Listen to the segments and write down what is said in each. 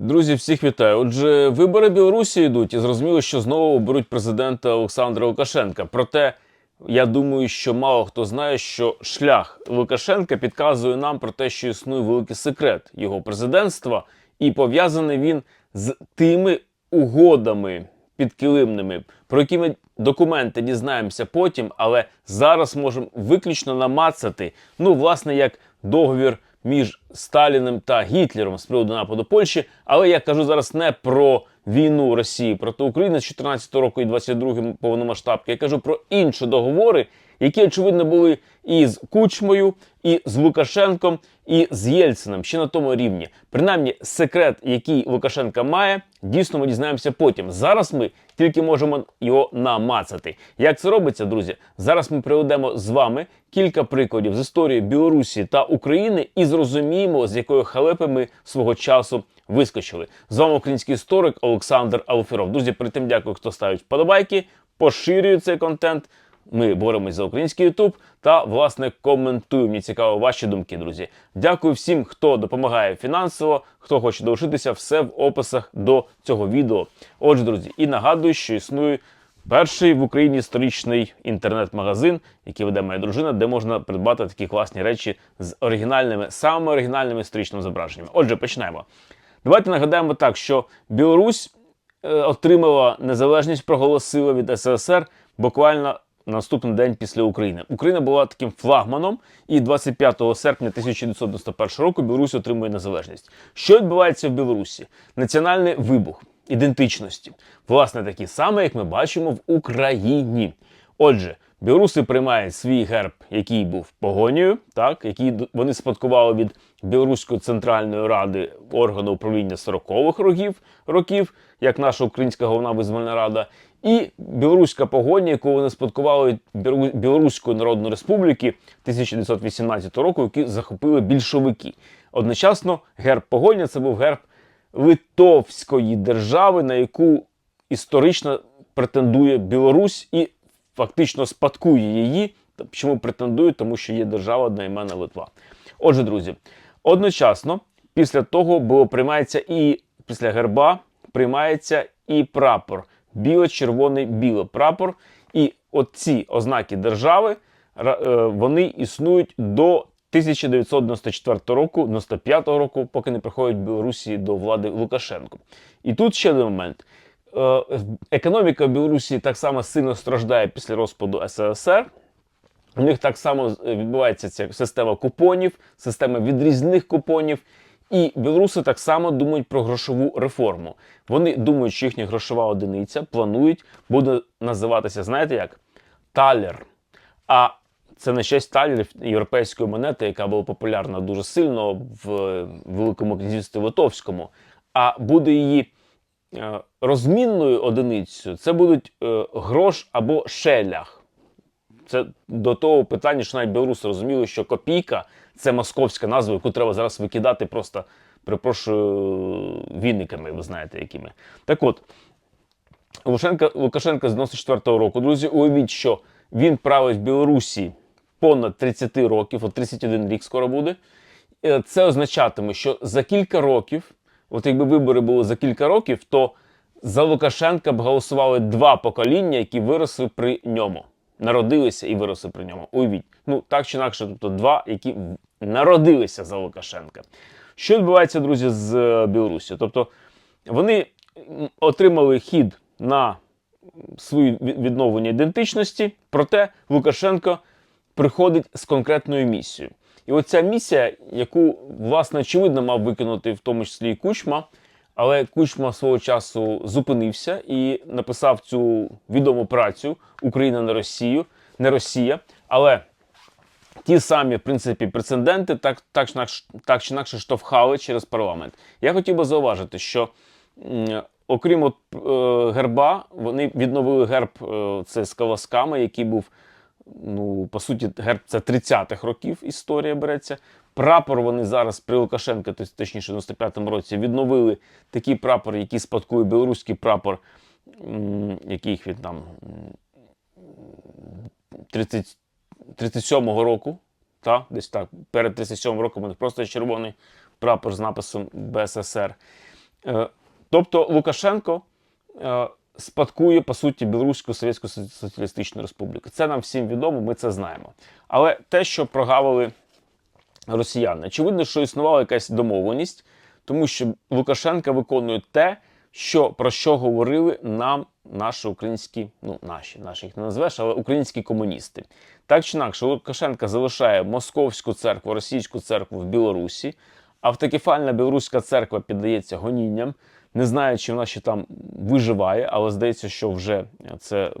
Друзі, всіх вітаю. Отже, вибори Білорусі йдуть, і зрозуміло, що знову оберуть президента Олександра Лукашенка. Проте я думаю, що мало хто знає, що шлях Лукашенка підказує нам про те, що існує великий секрет його президентства, і пов'язаний він з тими угодами підкилимними, про які ми документи дізнаємося потім, але зараз можемо виключно намацати. Ну, власне, як договір між Сталіним та Гітлером з приводу нападу Польщі. Але я кажу зараз не про війну Росії проти України з 14 року і 22 повномасштабки. Я кажу про інші договори, які очевидно були і з Кучмою, і з Лукашенком, і з Єльцином ще на тому рівні. Принаймні, секрет, який Лукашенка має, дійсно ми дізнаємося потім. Зараз ми тільки можемо його намацати. Як це робиться, друзі? Зараз ми приведемо з вами кілька прикладів з історії Білорусі та України і зрозуміємо, з якої халепи ми свого часу вискочили. З вами український історик Олександр Алферов. Друзі, перед тим дякую, хто ставить вподобайки, поширює цей контент. Ми боремось за український Ютуб та власне коментуємо. Мені цікаво ваші думки, друзі. Дякую всім, хто допомагає фінансово, хто хоче долучитися, все в описах до цього відео. Отже, друзі, і нагадую, що існує перший в Україні історичний інтернет-магазин, який веде моя дружина, де можна придбати такі класні речі з оригінальними, самими оригінальними історичними зображеннями. Отже, починаємо. Давайте нагадаємо так, що Білорусь е, отримала незалежність, проголосила від СРСР буквально на наступний день після України. Україна була таким флагманом, і 25 серпня 1991 року Білорусь отримує незалежність. Що відбувається в Білорусі? Національний вибух ідентичності, власне, такий самий, як ми бачимо в Україні. Отже, білоруси приймають свій герб, який був погонію, так який вони спадкували від Білоруської центральної ради органу управління 40-х років, років, як наша Українська головна визвольна рада, і білоруська погоня, яку вони спадкували від Білоруської Народної Республіки 1918 року, які захопили більшовики. Одночасно герб погоня це був герб Литовської держави, на яку історично претендує Білорусь і фактично спадкує її. Чому претендує? Тому що є держава одноіменна Литва. Отже, друзі, одночасно після того було приймається і після герба приймається і прапор. Біло-червоний біло прапор. І от ці ознаки держави е, вони існують до 1994 року, 95 року, поки не приходять Білорусі до влади Лукашенко. І тут ще один момент. Е, Економіка Білорусі так само сильно страждає після розпаду СРСР. У них так само е, відбувається ця система купонів, система відрізних купонів. І білоруси так само думають про грошову реформу. Вони думають, що їхня грошова одиниця планують буде називатися, знаєте як? Талер. А це на честь талерів європейської монети, яка була популярна дуже сильно в е, Великому князівстві Литовському. А буде її е, розмінною одиницею, це будуть грош або шелях. Це до того питання, що навіть білоруси розуміли, що копійка це московська назва, яку треба зараз викидати просто, перепрошую, віниками, ви знаєте, якими. Так от, Лукашенка, Лукашенка з 94-го року, друзі, уявіть, що він править в Білорусі понад 30 років, от 31 рік скоро буде. Е, Це означатиме, що за кілька років, от якби вибори були за кілька років, то за Лукашенка б голосували два покоління, які виросли при ньому. Народилися і виросли при ньому. Уявіть. Ну, так чи інакше, тобто два, які народилися за Лукашенка. Що відбувається, друзі, з е, Білорусі? Тобто вони отримали хід на свою відновлення ідентичності, проте Лукашенко приходить з конкретною місією. І оця місія, яку, власне, очевидно, мав виконати в тому числі і Кучма, але Кучма свого часу зупинився і написав цю відому працю Україна на Росію, не Росія. Але ті самі, в принципі, прецеденти так, так, так чи інакше штовхали через парламент. Я хотів би зауважити, що окрім от, е, герба, вони відновили герб е, це з колосками, який був, ну, по суті, герб це 30-х років історія береться. Прапор вони зараз при Лукашенка, точніше, в 95-му році, відновили такий прапор, який спадкує білоруський прапор, який він там 30, 37-го року, та, десь так, перед 37 роком у них просто червоний прапор з написом БССР. Е, Тобто Лукашенко е, спадкує по суті Білоруську Совєтську Соціалістичну Республіку. Це нам всім відомо, ми це знаємо. Але те, що прогавили росіяни, очевидно, що існувала якась домовленість, тому що Лукашенка виконує те, що про що говорили нам наші українські, ну наші, наші їх не назвеш, але українські комуністи. Так чи інакше, Лукашенка залишає московську церкву, російську церкву в Білорусі. Автокефальна білоруська церква піддається гонінням. Не знаю, чи вона ще там виживає, але здається, що вже це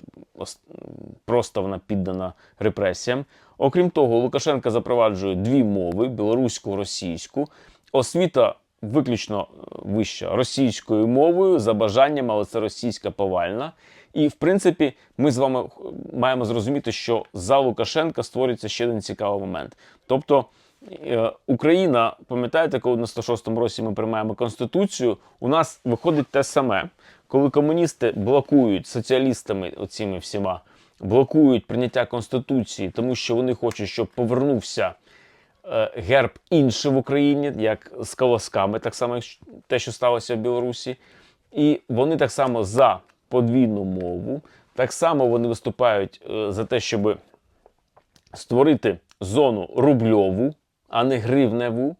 просто вона піддана репресіям. Окрім того, Лукашенка запроваджує дві мови: білоруську, російську. Освіта виключно е, вища російською мовою за бажанням, але це російська повальна. І в принципі, ми з вами маємо зрозуміти, що за Лукашенка створюється ще один цікавий момент. Тобто е, Україна, пам'ятаєте, коли на 106-му році ми приймаємо конституцію, у нас виходить те саме, коли комуністи блокують соціалістами, оціми всіма, блокують прийняття конституції, тому що вони хочуть, щоб повернувся е, герб інший в Україні, як з колосками, так само як те, що сталося в Білорусі. І вони так само за подвійну мову, так само вони виступають е, за те, щоб створити зону рубльову, а не гривневу.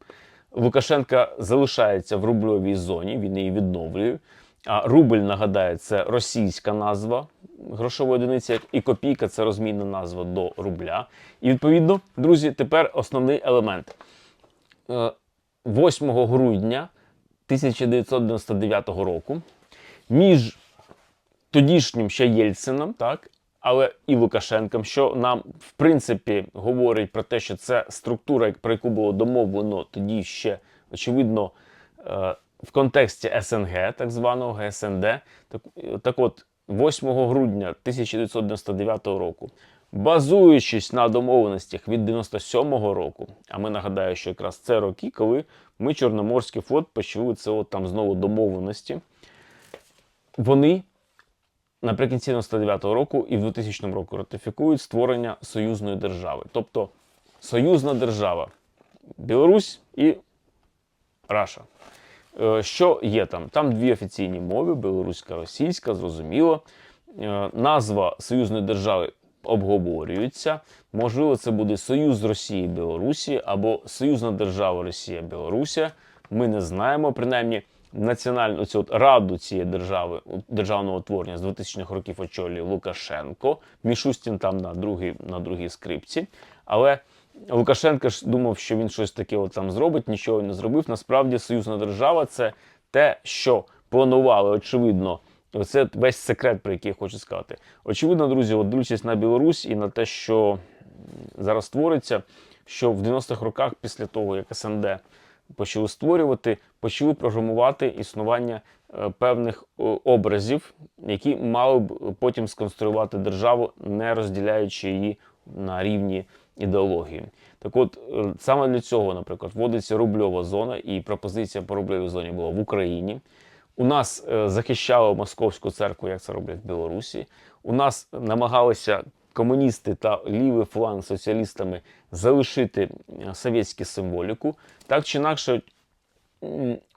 Лукашенка залишається в рубльовій зоні, він її відновлює. А рубль, нагадаю, це російська назва грошової одиниці, і копійка це розмінна назва до рубля. І відповідно, друзі, тепер основний елемент. Е, 8 грудня 1999 року між тодішнім ще Єльцином, так, але і Лукашенком, що нам в принципі говорить про те, що це структура, про яку було домовлено тоді ще очевидно е, в контексті СНГ, так званого ГСНД. Так, так от, 8 грудня 1999 року, базуючись на домовленостях від 97-го року, а ми нагадаю, що якраз це роки, коли ми Чорноморський флот почали це от там знову домовленості. Вони наприкінці 99-го року і в 2000 року ратифікують створення союзної держави. Тобто союзна держава Білорусь і Раша. Е, Що є там? Там дві офіційні мови: білоруська, російська, зрозуміло. Е, Назва союзної держави обговорюється. Можливо, це буде Союз Росії Білорусі або Союзна держава Росія Білорусія. Ми не знаємо. Принаймні, національну цю от раду цієї держави державного утворення з 2000-х років очолює Лукашенко. Мішустін там на другій, на другій скрипці. Але Лукашенко ж думав, що він щось таке от там зробить, нічого не зробив. Насправді, союзна держава це те, що планували, очевидно. Це весь секрет, про який я хочу сказати. Очевидно, друзі, от дивлячись на Білорусь і на те, що зараз твориться, що в 90-х роках, після того, як СНД почали створювати, почали програмувати існування е, певних е, образів, які мали б потім сконструювати державу, не розділяючи її на рівні ідеології. Так от, е, саме для цього, наприклад, вводиться рубльова зона, і пропозиція по рубльовій зоні була в Україні. У нас захищали московську церкву, як це роблять в Білорусі. У нас намагалися комуністи та лівий фланг соціалістами залишити е, совєтську символіку. Так чи інакше,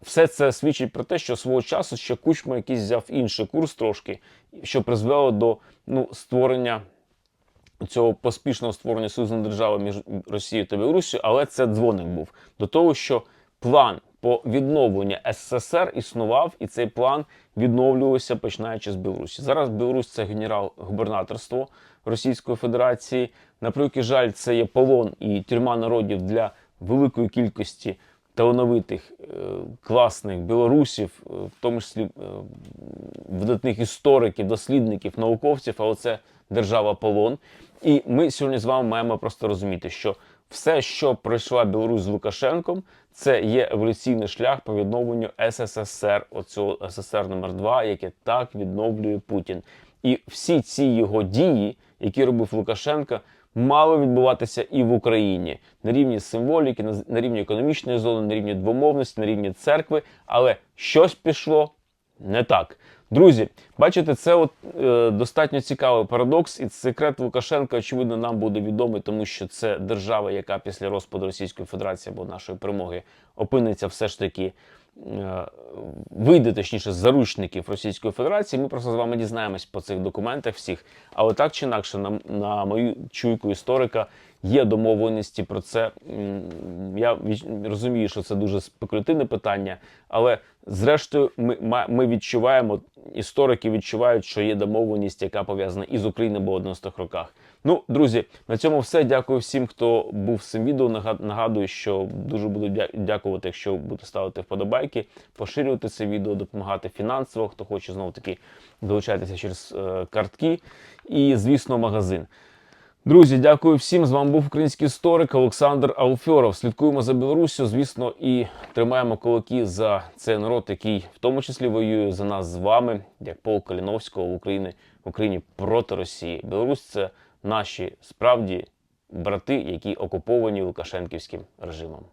все це свідчить про те, що свого часу ще Кучма якийсь взяв інший курс трошки, що призвело до ну, створення цього поспішного створення союзної держави між Росією та Білорусією, але це дзвоник був до того, що план по відновленню СССР існував, і цей план відновлювався починаючи з Білорусі. Зараз Білорусь це генерал-губернаторство Російської Федерації. На жаль, це є полон і тюрма народів для великої кількості талановитих, е, класних білорусів, е, в тому числі е, видатних істориків, дослідників, науковців, але це держава полон. І ми сьогодні з вами маємо просто розуміти, що все, що пройшла Білорусь з Лукашенком, це є еволюційний шлях по відновленню СССР, оцього СССР номер 2 яке так відновлює Путін. І всі ці його дії, які робив Лукашенко, мали відбуватися і в Україні на рівні символіки, на рівні економічної зони, на рівні двомовності, на рівні церкви, але щось пішло не так. Друзі, бачите, це от е, достатньо цікавий парадокс, і секрет Лукашенка, очевидно, нам буде відомий, тому що це держава, яка після розпаду Російської Федерації або нашої перемоги опиниться все ж таки е, вийде точніше заручників Російської Федерації. Ми просто з вами дізнаємось по цих документах всіх. Але так чи інакше, на, на мою чуйку історика, є домовленості про це. Я розумію, що це дуже спекулятивне питання, але зрештою, ми, ми відчуваємо, історики відчувають, що є домовленість, яка пов'язана із Україною в 90-х роках. Ну, друзі, на цьому все. Дякую всім, хто був з цим відео. Нага- Нагадую, що дуже буду дя- дякувати, якщо будете ставити вподобайки, поширювати це відео, допомагати фінансово, хто хоче знову таки долучатися через е, картки. І, звісно, магазин. Друзі, дякую всім. З вами був український історик Олександр Алфьоров. Слідкуємо за Білоруссю, звісно, і тримаємо кулаки за цей народ, який в тому числі воює за нас з вами, як Пол Каліновського в Україні в Україні проти Росії. Білорусь це наші справді брати, які окуповані Лукашенківським режимом.